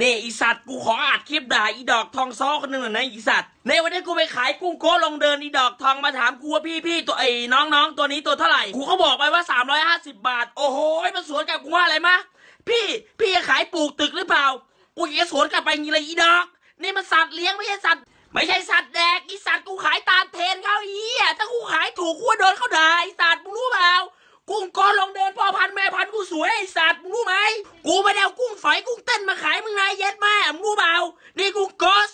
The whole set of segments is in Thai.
นี่อีสัตว์กูขออัดคลิปด่าอีดอกทองซ้อคนหนึ่งหน่อยนะอีสัตว์ในวันนี้กูไปขายกุ้งโก้ลงเดินอีดอกทองมาถามกูว่าพี่พี่ตัวไอ้น้องน้องตัวนี้ตัวเท่าไหร่กูก็บอกไปว่าสามร้อยห้าสิบบาท โอ้โหมันสวนกับกูว่าอะไรมะพี่พี่จะขายปลูกตึกหรือเปล่ากูจะสวนกลับไปงี้เลยอีดอก นี่มันสัตว์เลี้ยงไม่ใช่สัตว์ ไม่ใช่สัตว์แดกอีสัตว์กูขาย สวยไอสัตว์มึงรู้ไหม กูไม่ได้เอากุ้งฝอยกุ้งเต้นมาขายมึงไงเย็ดแม่มึงรู้เปล่า นี่กุ้งกส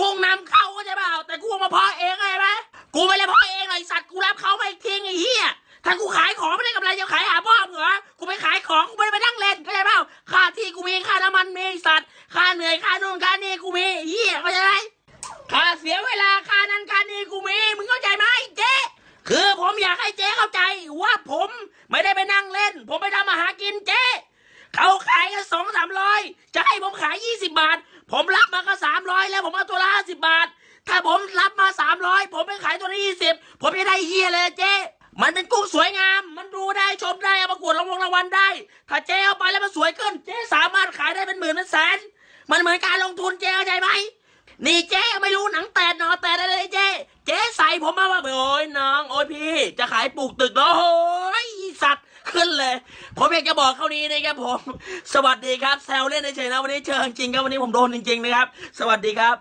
กุ้งนำเข้าก็ใช่เปล่า แต่กูมาเพาะเองไงไหมกูไม่ได้เพาะเองหรอกไอสัตว์กูรับเขามาอีกทีไอ้เหี้ยถ้ากูขายของไม่ได้กำไรจะขายหาพ่อมเหรอ กูไปขายของกูไม่ได้ไปนั่งเล่นเข้าใจเปล่า ค่าที่กูมีค่าน้ำมันมีสัตว์ ค่าเหนื่อยค่านู่นค่านี่กูมีเหี้ยเข้าใจไหมค่าเสียเวลาค่านั้นค่านี้กูมี มึงเข้าใจไหมเจ๊คือผมอยากให้เจ๊เข้าใจว่าผมไม่ได้ไปนั่งเล่น ผมไปทำอาหากินเจ๊ เขาขายกันสองสามร้อยจะให้ผมขายยี่สิบาท ผมรับมาก็สามร้อยแล้ว ผมเอาตัวละห้าสิบาท ถ้าผมรับมาสามร้อยผมไปขายตัวละยี่สิบผมจะได้เฮียเลยเจ๊มันเป็นกุ้งสวยงาม มันดูได้ชมได้เอาประกวดรางวัลรางวัลได้ ถ้าเจ๊เอาไปแล้วมันสวยขึ้น เจ๊สามารถขายได้เป็นหมื่นเป็นแสน มันเหมือนการลงทุนเจ๊เข้าใจไหมนี่เจ๊ไม่รู้หนังแตดหนอแตดอะไรเลยเจ๊ เจ๊ใส่ผมมาว่าโอ้ยน้อง โอ้ยพี่ จะขายปลูกตึกแล้วโอ้ ขึ้นเลย ผมอยากจะบอกเขานี้นะครับผม สวัสดีครับแซวเล่นเฉยๆนะวันนี้เชิงจริงครับวันนี้ผมโดนจริงๆนะครับ สวัสดีครับ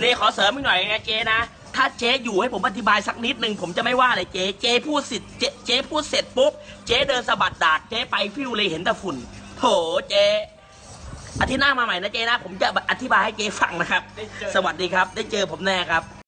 นี่ขอเสริมอีกหน่อยนะเจ๊นะถ้าเจ๊อยู่ให้ผมอธิบายสักนิดหนึ่งผมจะไม่ว่าเลยเจ๊เจ๊พูดสิเจ๊เจ๊พูดเสร็จปุ๊บเจ๊เดินสะบัดดากเจ๊ไปฟิวเลยเห็นแต่ฝุ่นโถเจ๊อาทิตย์หน้ามาใหม่นะเจนะ ผมจะอธิบายให้เจฟังนะครับ สวัสดีครับ ได้เจอผมแน่ครับ